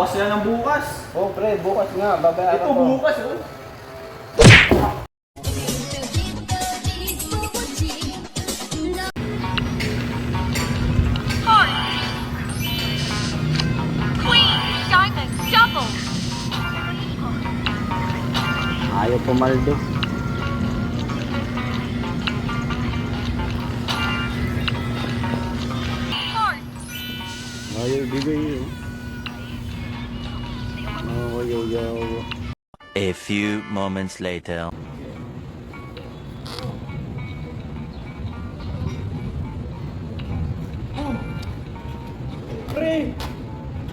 Bukas yan ng bukas. Oh, pre, bukas nga, babayaran Ito ko. bukas oh. Queen Diamond Double. Ayaw pumaldo. Ayaw bigay yun. Oh, yo, yo. A few moments later. Pre,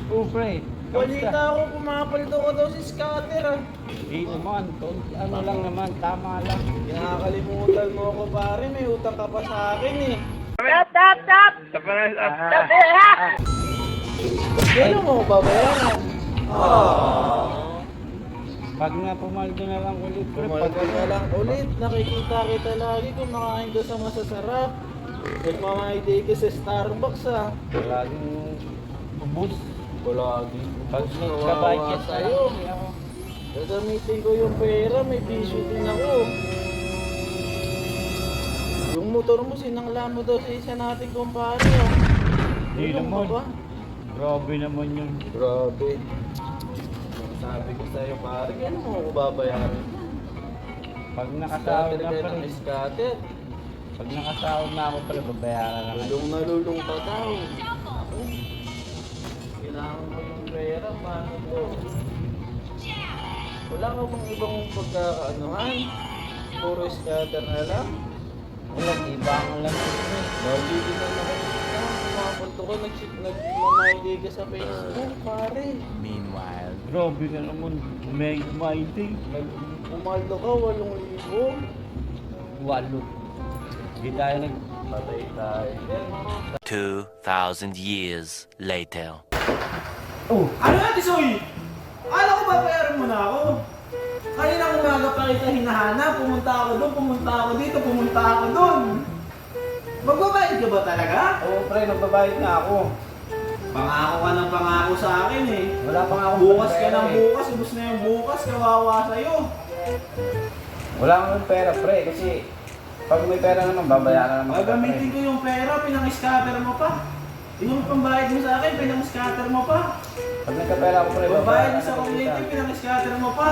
Oh, pre. balita ako pumapaldo ko daw si scatter ah. Hindi naman. Ano lang naman, tama lang. Nakakalimutan mo ako pare, may utang ka pa sa akin eh. Kailan mo ko babayaran? Pag nga pumaldo na lang ulit, pre. Pumalga Pag na lang ulit, nakikita kita lagi kumakain ka sa masasarap. Nagmamahiday ka sa Starbucks ah. laging ubus. Palagi. Pag Kawawa nagka-budget na sa'yo. Gagamitin ko yung pera, may bisyo din ako. Yung motor mo, sinangla mo daw sa isa nating kumpare. Oh. Hindi naman. ba? Grabe naman yun. Grabe. Sabi ko sa'yo pare, gano'n mo ako babayaran? Pag nakasahod na ka pre. ng scatter. Pag nakasahod na ako pre, babayaran na kayo. Lulong na lulong daw. Ako, Kailangan mo yung pera, paano to? Wala ka bang ibang pagkakaanuhan? Puro scatter na lang? Wala, ibangan lang ito pre. Lagi din na. Pumapunto ka, nag- nagmamahiday ka sa Facebook, pare. Meanwhile. Grabe ka naman. May mighty. Nag- Pumaldo ka, walong libo. Walo. Hindi tayo nag... Patay tayo. 2,000 years later. Oh! Ano yan, Tisoy? Akala ko babayaran mo na ako. Kanina umaga pa kita hinahanap, pumunta ako doon, pumunta ako dito, pumunta ako doon. Magbabayad ka ba talaga? Oo pre, nagbabayad na ako. Pangako ka ng pangako sa akin eh. Wala pa nga akong Bukas ka ng eh. bukas, ubus na yung bukas, kawawa sa'yo. Wala akong pera pre, kasi pag may pera naman, babayaran naman. Gagamitin ko yung pera, pinang-scatter mo pa. Yung pambayad mo sa akin, pinang-scatter mo pa. Pag nagkapera ako pre, Pambayad mo sa community, pinang-scatter mo pa.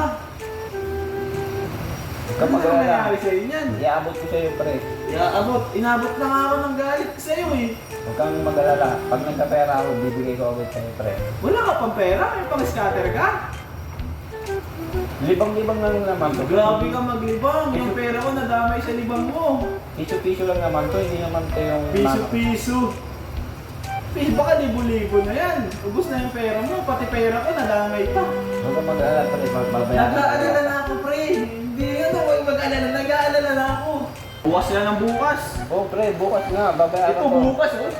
Ano Kapag na wala, nangyari sa'yo niyan? iabot ko sa'yo pre. Ya, abot, inabot na nga ako ng galit sa'yo eh. Huwag kang mag-alala. Pag nagkapera ako, bibigay ko agad sa'yo pre. Wala ka pang pera, may pang-scatter ka. Libang-libang lang naman. to. Grabe ka maglibang, yung pera ko nadamay sa libang mo. Piso-piso lang naman to, hindi naman to yung... Piso-piso. Eh, baka libo-libo na yan. Ubus na yung pera mo, pati pera ko nadamay pa. Huwag kang mag-alala pre, babayaran. Nag-aalala na ako, pre. Mag-alala. Nag-aalala na ako. Bukas yan ng bukas. Oh pre, bukas nga, babayaran Ito ko. bukas, oh.